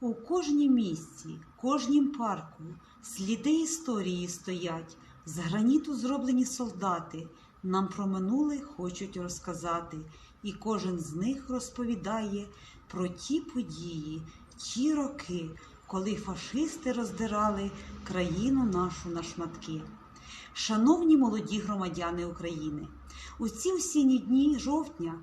У кожній місці, кожнім парку сліди історії стоять, з граніту зроблені солдати, нам про минуле хочуть розказати, і кожен з них розповідає про ті події, ті роки, коли фашисти роздирали країну нашу на шматки. Шановні молоді громадяни України, у ці осінні дні жовтня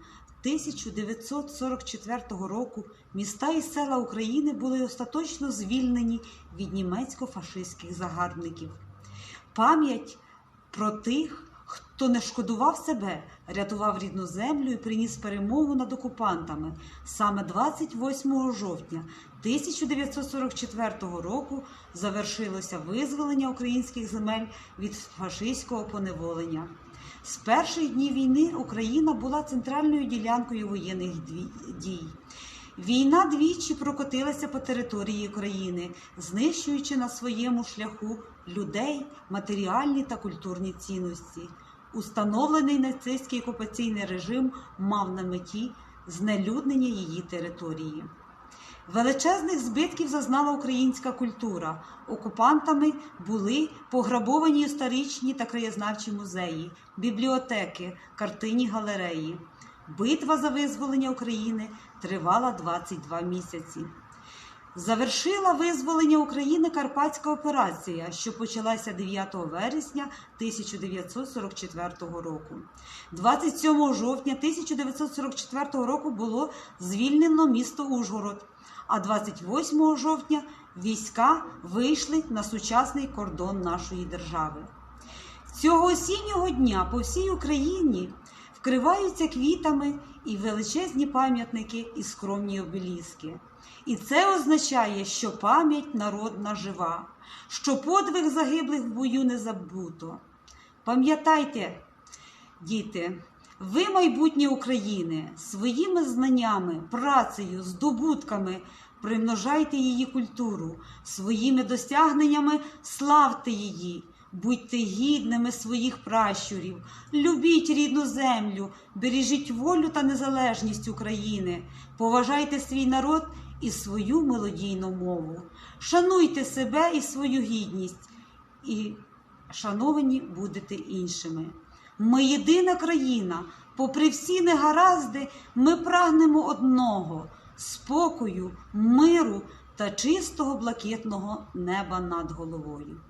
1944 року міста і села України були остаточно звільнені від німецько-фашистських загарбників. Пам'ять про тих, хто не шкодував себе, рятував рідну землю і приніс перемогу над окупантами. Саме 28 жовтня 1944 року завершилося визволення українських земель від фашистського поневолення. З перших днів війни Україна була центральною ділянкою воєнних дій. Війна двічі прокотилася по території України, знищуючи на своєму шляху людей, матеріальні та культурні цінності. Установлений нацистський окупаційний режим мав на меті знелюднення її території. Величезних збитків зазнала українська культура. Окупантами були пограбовані історичні та краєзнавчі музеї, бібліотеки, картинні галереї. Битва за визволення України тривала 22 місяці. Завершила визволення України Карпатська операція, що почалася 9 вересня 1944 року. 27 жовтня 1944 року було звільнено місто Ужгород, а 28 жовтня війська вийшли на сучасний кордон нашої держави. Цього осіннього дня по всій Україні вкриваються квітами і величезні пам'ятники і скромні обеліски. І це означає, що пам'ять народна жива, що подвиг загиблих в бою не забуто. Пам'ятайте, діти, ви майбутнє України своїми знаннями, працею, здобутками примножайте її культуру, своїми досягненнями славте її. Будьте гідними своїх пращурів, любіть рідну землю, бережіть волю та незалежність України, поважайте свій народ і свою мелодійну мову, шануйте себе і свою гідність, і шановані будете іншими. Ми єдина країна, попри всі негаразди, ми прагнемо одного спокою, миру та чистого блакитного неба над головою.